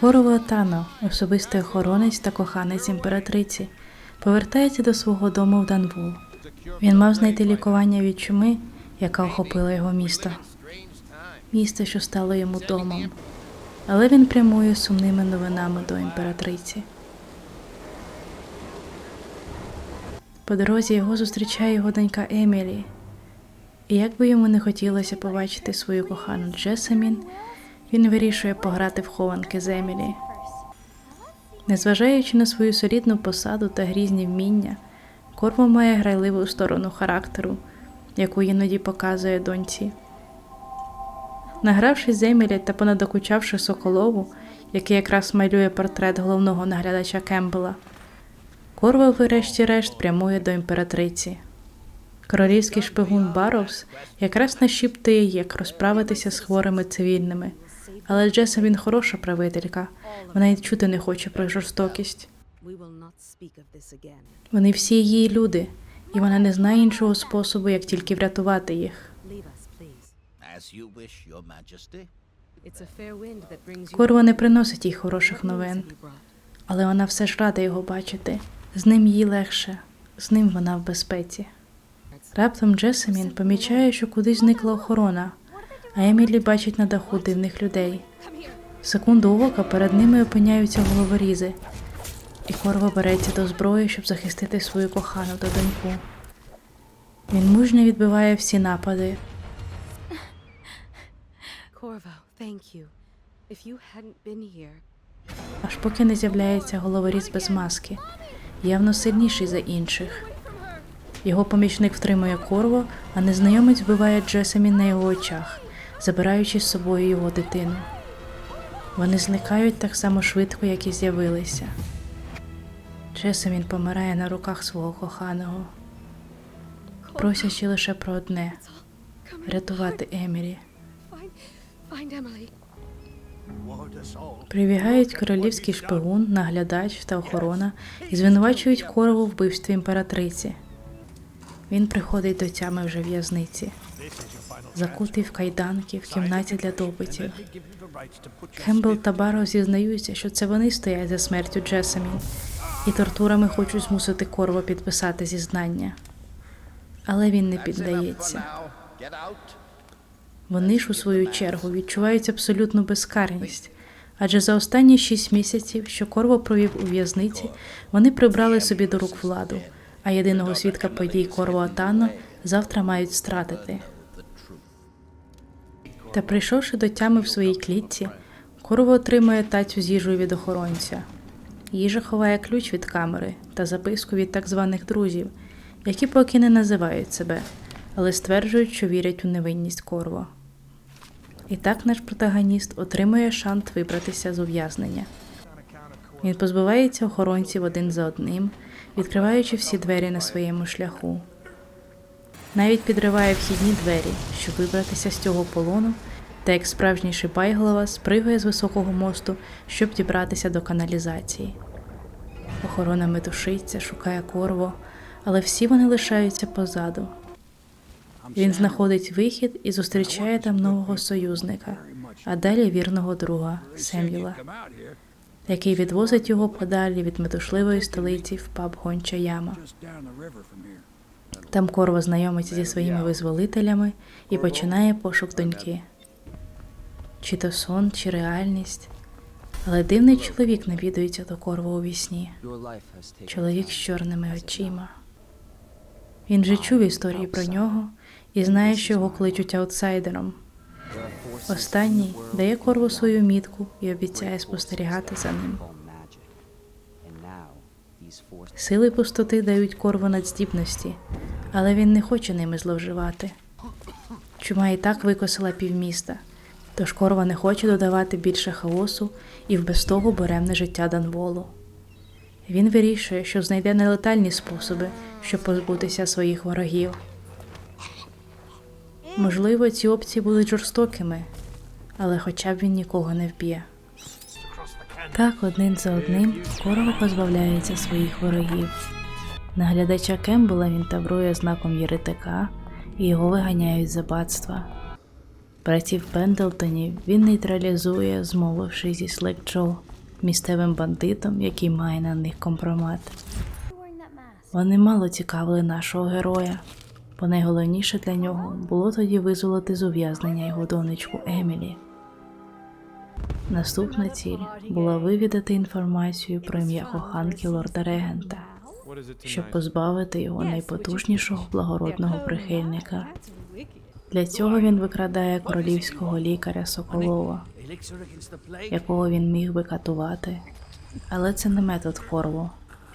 Корово Тано, особистий охоронець та коханець імператриці, повертається до свого дому в Данвул. Він мав знайти лікування від чуми, яка охопила його місто. Місто, що стало йому домом. Але він прямує сумними новинами до імператриці. По дорозі його зустрічає його донька Емілі. І як би йому не хотілося побачити свою кохану Джесамін, він вирішує пограти в хованки з Емілі. Незважаючи на свою солідну посаду та грізні вміння, Корво має грайливу сторону характеру, яку іноді показує доньці. Награвшись з Емілі та понадокучавши Соколову, який якраз малює портрет головного наглядача Кембела, Корво врешті-решт прямує до імператриці. Королівський шпигун Баровс якраз нашіптує, як розправитися з хворими цивільними, але Джесамін хороша правителька, вона й чути не хоче про жорстокість. Вони всі її люди, і вона не знає іншого способу, як тільки врятувати їх. Корво не приносить їй хороших новин, але вона все ж рада його бачити. З ним їй легше, з ним вона в безпеці. Раптом Джесамін помічає, що кудись зникла охорона, а Емілі бачить на даху дивних людей. В секунду ока перед ними опиняються головорізи, і Корво береться до зброї, щоб захистити свою кохану та доньку. Він мужньо відбиває всі напади, here, аж поки не з'являється головоріз без маски, явно сильніший за інших. Його помічник втримує корво, а незнайомець вбиває Джесамін на його очах, забираючи з собою його дитину. Вони зникають так само швидко, як і з'явилися. Джесамін помирає на руках свого коханого, просячи лише про одне рятувати find Прибігають королівський шпигун, наглядач та охорона і звинувачують корову вбивстві імператриці. Він приходить до тями вже в'язниці, закутий в кайданки в кімнаті для допитів. Кембл та Барроу зізнаються, що це вони стоять за смертю Джесамін і тортурами хочуть змусити Корво підписати зізнання. Але він не піддається. Вони ж у свою чергу відчувають абсолютну безкарність, адже за останні шість місяців, що Корво провів у в'язниці, вони прибрали собі до рук владу, а єдиного свідка подій Корво Атано завтра мають стратити. Та прийшовши до тями в своїй клітці, Корво отримує тацю з їжею від охоронця. Їжа ховає ключ від камери та записку від так званих друзів, які поки не називають себе, але стверджують, що вірять у невинність Корво. І так наш протагоніст отримує шанс вибратися з ув'язнення. Він позбувається охоронців один за одним, відкриваючи всі двері на своєму шляху. Навіть підриває вхідні двері, щоб вибратися з цього полону, та як справжній шипайголова спригує з високого мосту, щоб дібратися до каналізації. Охорона метушиться, шукає корво, але всі вони лишаються позаду. Він знаходить вихід і зустрічає там нового союзника, а далі вірного друга Сем'юла, який відвозить його подалі від метушливої столиці в паб Гонча Яма. Там Корво знайомиться зі своїми визволителями і починає пошук доньки. Чи то сон, чи реальність. Але дивний чоловік навідується до Корво у вісні. Чоловік з чорними очима. Він вже чув історії про нього і знає, що його кличуть аутсайдером. Останній дає Корву свою мітку і обіцяє спостерігати за ним. Сили пустоти дають Корву надздібності, але він не хоче ними зловживати. Чума і так викосила півміста, тож Корва не хоче додавати більше хаосу і в без того буремне життя Данволу. Він вирішує, що знайде нелетальні способи, щоб позбутися своїх ворогів. Можливо, ці опції будуть жорстокими, але хоча б він нікого не вб'є. Так, один за одним Корова позбавляється своїх ворогів. Наглядача Кембела він таврує знаком єретика, і його виганяють з аббатства. Братів Пендлтонів він нейтралізує, змовивши зі Слек Джо, місцевим бандитом, який має на них компромат. Вони мало цікавили нашого героя, бо найголовніше для нього було тоді визволити з ув'язнення його донечку Емілі. Наступна ціль була вивідати інформацію про ім'я коханки лорда Регента, щоб позбавити його найпотужнішого благородного прихильника. Для цього він викрадає королівського лікаря Соколова, якого він міг би катувати. Але це не метод Корву.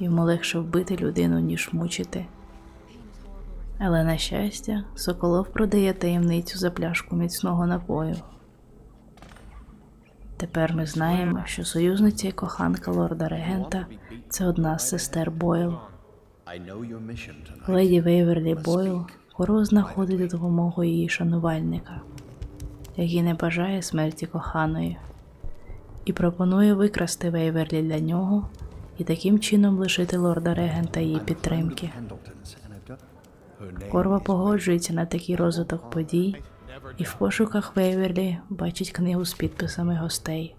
Йому легше вбити людину, ніж мучити. Але на щастя, Соколов продає таємницю за пляшку міцного напою. Тепер ми знаємо, що союзниця і коханка лорда Регента це одна з сестер Бойл. Леді Вейверлі Бойл скоро знаходить допомогу її шанувальника, який не бажає смерті коханої, і пропонує викрасти Вейверлі для нього і таким чином лишити лорда Регента її підтримки. Корва погоджується на такий розвиток подій і в пошуках Вейверлі бачить книгу з підписами гостей.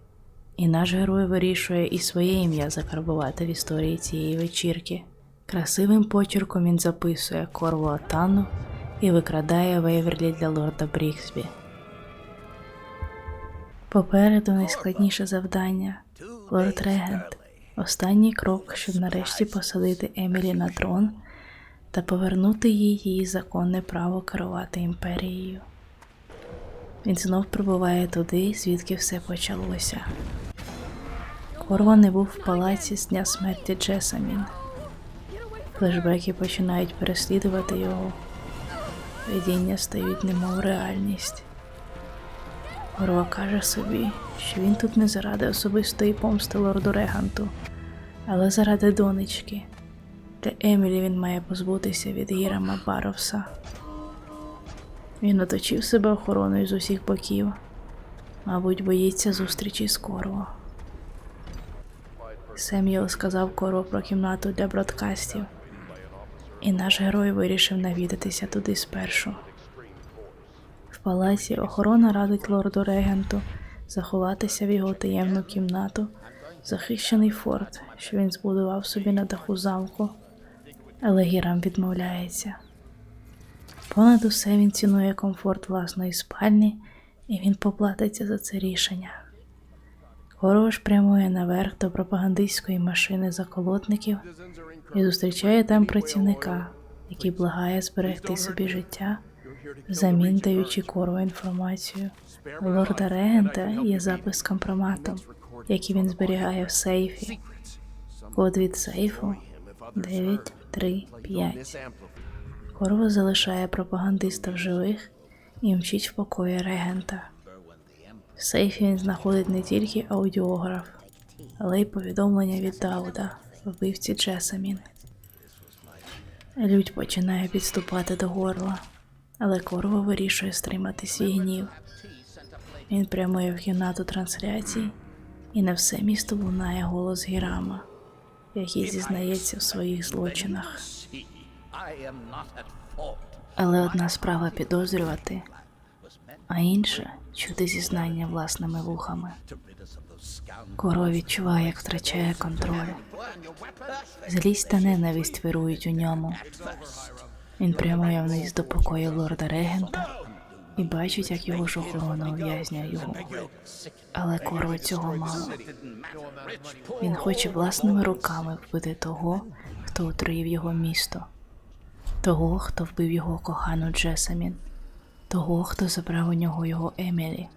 І наш герой вирішує і своє ім'я закарбувати в історії цієї вечірки. Красивим почерком він записує Корву Атану і викрадає Вейверлі для лорда Бріксбі. Попереду найскладніше завдання Лорд Регент. Останній крок, щоб нарешті посадити Емілі на трон та повернути їй її законне право керувати імперією. Він знов прибуває туди, звідки все почалося. Корво не був в палаці з дня смерті Джесамін. Флешбеки починають переслідувати його. Видіння стають немов реальність. Корва каже собі, що він тут не заради особистої помсти лорду Реганту, але заради донечки. Для Емілі він має позбутися від Гірама Баровса. Він оточив себе охороною з усіх боків. Мабуть, боїться зустрічі з Корво. Сем'єл сказав Корво про кімнату для бродкастів, і наш герой вирішив навідатися туди спершу. В палаці охорона радить лорду Регенту заховатися в його таємну кімнату, захищений форт, що він збудував собі на даху замку, але Гірам відмовляється. Понад усе він цінує комфорт власної спальні, і він поплатиться за це рішення. Хорош прямує наверх до пропагандистської машини заколотників і зустрічає там працівника, який благає зберегти собі життя, взамін даючи кору інформацію. У лорда Регента є запис з компроматом, який він зберігає в сейфі. Код від сейфу 935. Корво залишає пропагандиста в живих і мчить в покої регента. В сейфі він знаходить не тільки аудіограф, але й повідомлення від Дауда, вбивці Джесамін. Людь починає підступати до горла, але Корво вирішує стримати свій гнів. Він прямує в кімнату трансляцій, і на все місто лунає голос Гірама, який зізнається в своїх злочинах. Але одна справа підозрювати, а інша чути зізнання власними вухами. Коро відчуває, як втрачає контроль. Злість та ненависть вирують у ньому. Він прямує вниз до покою лорда Регента і бачить, як його ж охорона його. Але Коро цього мало. Він хоче власними руками вбити того, хто отруїв його місто, того, хто вбив його кохану Джесамін, того, хто забрав у нього його Емілі.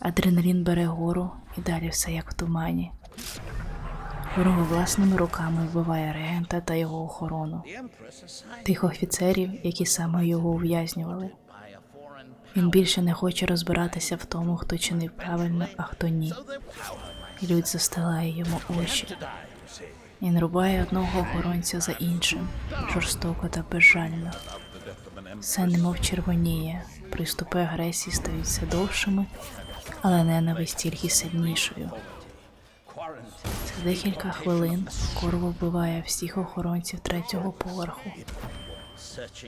Адреналін бере гору і далі все як в тумані. Ворога власними руками вбиває регента та його охорону, тих офіцерів, які саме його ув'язнювали. Він більше не хоче розбиратися в тому, хто чинив правильно, а хто ні. Людь застилає йому очі. Він рубає одного охоронця за іншим, жорстоко та безжально. Все немов червоніє, приступи агресії стають все довшими, але ненависть тільки сильнішою. За декілька хвилин Корво вбиває всіх охоронців третього поверху.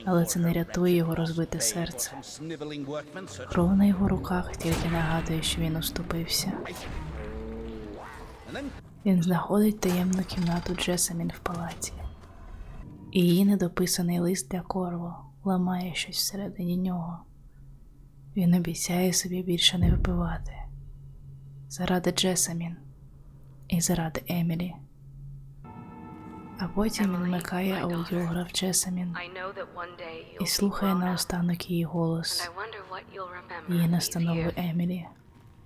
Але це не рятує його розбите серце. Кров на його руках тільки нагадує, що він уступився. Він знаходить таємну кімнату Джесамін в палаці. І її недописаний лист для Корво ламає щось всередині нього. Він обіцяє собі більше не випивати. Заради Джесамін і заради Емілі. А потім вмикає аудіограф day і слухає наостанок її голос, її настанови. Емілі.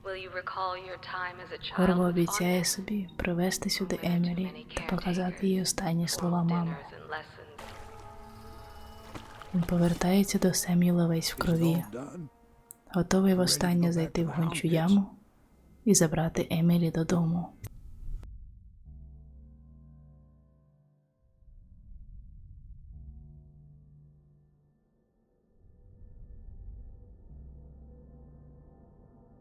With обіцяє собі привезти сюди Емілі та показати їй останні слова мами. Він повертається до Семюла весь в крові, готовий востаннє зайти в гончу яму і забрати Емілі додому.